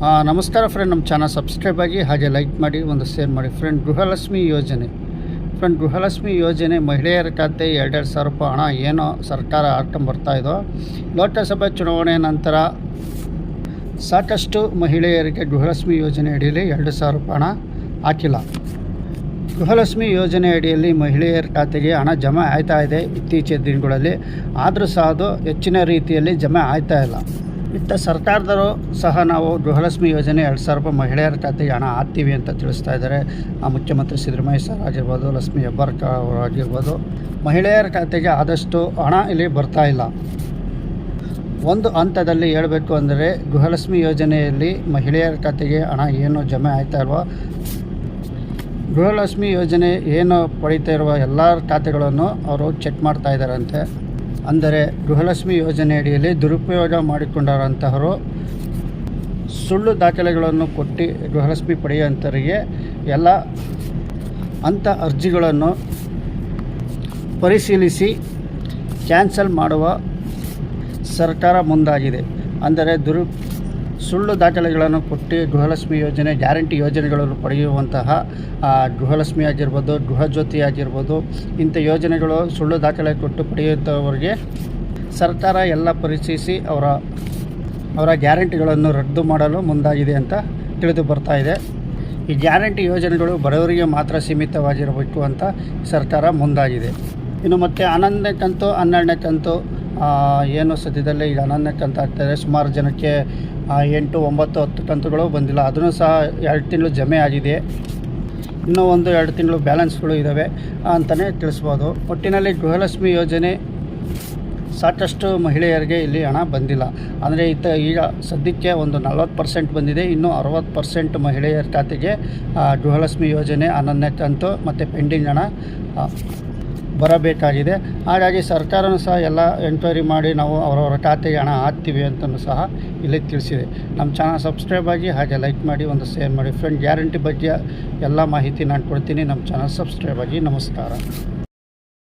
ನಮಸ್ಕಾರ ಫ್ರೆಂಡ್ ನಮ್ಮ channel subscribe ಆಗಿ ಹಾಗೆ ಲೈಕ್ ಮಾಡಿ, ಒಂದು ಶೇರ್ ಮಾಡಿ. ಫ್ರೆಂಡ್ ಗೃಹಲಕ್ಷ್ಮಿ ಯೋಜನೆ. ಫ್ರೆಂಡ್ ಗೃಹಲಕ್ಷ್ಮಿ ಯೋಜನೆ ಮಹಿಳೆಯರ ಖಾತೆ ಎರಡೆರಡು ಸಾವಿರ ರೂಪಾಯಿ ಹಣ ಏನೋ ಸರ್ಕಾರ ಹಾಕ್ಕೊಂಬರ್ತಾ ಇದೋ ಲೋಕಸಭೆ ಚುನಾವಣೆ ನಂತರ ಸಾಕಷ್ಟು ಮಹಿಳೆಯರಿಗೆ ಗೃಹಲಕ್ಷ್ಮಿ ಯೋಜನೆ ಅಡಿಯಲ್ಲಿ ಎರಡು ಸಾವಿರ ರೂಪಾಯಿ ಹಣ ಹಾಕಿಲ್ಲ. ಗೃಹಲಕ್ಷ್ಮಿ ಯೋಜನೆ ಅಡಿಯಲ್ಲಿ ಮಹಿಳೆಯರ ಖಾತೆಗೆ ಹಣ ಜಮಾ ಆಯ್ತಾ ಇದೆ ಇತ್ತೀಚಿನ ದಿನಗಳಲ್ಲಿ. ಆದರೂ ಸಹ ಅದು ಹೆಚ್ಚಿನ ರೀತಿಯಲ್ಲಿ ಜಮೆ ಆಯ್ತಾ ಇಲ್ಲ. ಇತ್ತ ಸರ್ಕಾರದವರು ಸಹ ನಾವು ಗೃಹಲಕ್ಷ್ಮಿ ಯೋಜನೆ ಎರಡು ಸಾವಿರ ರೂಪಾಯಿ ಮಹಿಳೆಯರ ಖಾತೆಗೆ ಹಣ ಹಾಕ್ತೀವಿ ಅಂತ ತಿಳಿಸ್ತಾ ಇದ್ದಾರೆ. ಆ ಮುಖ್ಯಮಂತ್ರಿ ಸಿದ್ದರಾಮಯ್ಯ ಸರ್ ಆಗಿರ್ಬೋದು, ಲಕ್ಷ್ಮಿ ಹೆಬ್ಬಾರ್ಕ ಆಗಿರ್ಬೋದು, ಮಹಿಳೆಯರ ಖಾತೆಗೆ ಆದಷ್ಟು ಹಣ ಇಲ್ಲಿ ಬರ್ತಾ ಇಲ್ಲ. ಒಂದು ಹಂತದಲ್ಲಿ ಹೇಳಬೇಕು ಅಂದರೆ ಗೃಹಲಕ್ಷ್ಮಿ ಯೋಜನೆಯಲ್ಲಿ ಮಹಿಳೆಯರ ಖಾತೆಗೆ ಹಣ ಏನು ಜಮೆ ಆಯ್ತಾ ಇಲ್ವೋ, ಗೃಹಲಕ್ಷ್ಮಿ ಯೋಜನೆ ಏನು ಪಡೀತಾ ಇರುವ ಎಲ್ಲ ಖಾತೆಗಳನ್ನು ಅವರು ಚೆಕ್ ಮಾಡ್ತಾ ಇದ್ದಾರಂತೆ. ಅಂದರೆ ಗೃಹಲಕ್ಷ್ಮಿ ಯೋಜನೆ ಅಡಿಯಲ್ಲಿ ದುರುಪಯೋಗ ಮಾಡಿಕೊಂಡರಂತಹವರು ಸುಳ್ಳು ದಾಖಲೆಗಳನ್ನು ಕೊಟ್ಟು ಗೃಹಲಕ್ಷ್ಮಿ ಪಡೆಯುವಂಥವರಿಗೆ ಎಲ್ಲ ಅಂಥ ಅರ್ಜಿಗಳನ್ನು ಪರಿಶೀಲಿಸಿ ಕ್ಯಾನ್ಸಲ್ ಮಾಡುವ ಸರ್ಕಾರ ಮುಂದಾಗಿದೆ. ಅಂದರೆ ದುರು ಸುಳ್ಳು ದಾಖಲೆಗಳನ್ನು ಕೊಟ್ಟು ಗೃಹಲಕ್ಷ್ಮಿ ಯೋಜನೆ, ಗ್ಯಾರಂಟಿ ಯೋಜನೆಗಳನ್ನು ಪಡೆಯುವಂತಹ ಗೃಹಲಕ್ಷ್ಮಿ ಆಗಿರ್ಬೋದು, ಗೃಹಜ್ಯೋತಿ ಆಗಿರ್ಬೋದು, ಇಂಥ ಯೋಜನೆಗಳು ಸುಳ್ಳು ದಾಖಲೆ ಕೊಟ್ಟು ಪಡೆಯುವಂಥವರಿಗೆ ಸರ್ಕಾರ ಎಲ್ಲ ಪರಿಶೀಲಿಸಿ ಅವರ ಅವರ ಗ್ಯಾರಂಟಿಗಳನ್ನು ರದ್ದು ಮಾಡಲು ಮುಂದಾಗಿದೆ ಅಂತ ತಿಳಿದು ಬರ್ತಾ ಇದೆ. ಈ ಗ್ಯಾರಂಟಿ ಯೋಜನೆಗಳು ಬಡವರಿಗೆ ಮಾತ್ರ ಸೀಮಿತವಾಗಿರಬೇಕು ಅಂತ ಸರ್ಕಾರ ಮುಂದಾಗಿದೆ. ಇನ್ನು ಮತ್ತು ಹನ್ನೊಂದನೇ ಕಂತು, ಹನ್ನೆರಡನೇ ಕಂತು ಏನು ಸದ್ಯದಲ್ಲೇ ಈಗ ಅನನ್ಯ ಕಂತು ಆಗ್ತಾಯಿದೆ ಸುಮಾರು ಜನಕ್ಕೆ ಎಂಟು, ಒಂಬತ್ತು, ಹತ್ತು ಕಂತುಗಳು ಬಂದಿಲ್ಲ. ಅದನ್ನು ಸಹ ಎರಡು ತಿಂಗಳು ಜಮೆ ಆಗಿದೆ. ಇನ್ನೂ ಒಂದು ಎರಡು ತಿಂಗಳು ಬ್ಯಾಲೆನ್ಸ್ಗಳು ಇದ್ದಾವೆ ಅಂತಲೇ ತಿಳಿಸ್ಬೋದು. ಒಟ್ಟಿನಲ್ಲಿ ಗೃಹಲಕ್ಷ್ಮಿ ಯೋಜನೆ ಸಾಕಷ್ಟು ಮಹಿಳೆಯರಿಗೆ ಇಲ್ಲಿ ಹಣ ಬಂದಿಲ್ಲ. ಅಂದರೆ ಇತ್ತ ಈಗ ಸದ್ಯಕ್ಕೆ ಒಂದು ನಲ್ವತ್ತು ಪರ್ಸೆಂಟ್ ಬಂದಿದೆ. ಇನ್ನೂ ಅರವತ್ತು ಪರ್ಸೆಂಟ್ ಮಹಿಳೆಯರ ಖಾತೆಗೆ ಗೃಹಲಕ್ಷ್ಮಿ ಯೋಜನೆ ಅನನ್ಯ ಕಂತು ಮತ್ತು ಪೆಂಡಿಂಗ್ ಹಣ ಬರಬೇಕಾಗಿದೆ. ಹಾಗಾಗಿ ಸರ್ಕಾರನೂ ಸಹ ಎಲ್ಲ ಎಂಕ್ವೈರಿ ಮಾಡಿ ನಾವು ಅವರವರ ಖಾತೆಗೆ ಹಣ ಹಾಕ್ತೀವಿ ಅಂತಲೂ ಸಹ ಇಲ್ಲಿ ತಿಳಿಸಿದೆ. ನಮ್ಮ ಚಾನಲ್ ಸಬ್ಸ್ಕ್ರೈಬ್ ಆಗಿ ಹಾಗೆ ಲೈಕ್ ಮಾಡಿ, ಒಂದು ಶೇರ್ ಮಾಡಿ. ಫ್ರೆಂಡ್ ಗ್ಯಾರಂಟಿ ಬಗ್ಗೆ ಎಲ್ಲ ಮಾಹಿತಿ ನಾನು ಕೊಡ್ತೀನಿ. ನಮ್ಮ ಚಾನಲ್ ಸಬ್ಸ್ಕ್ರೈಬ್ ಆಗಿ. ನಮಸ್ಕಾರ.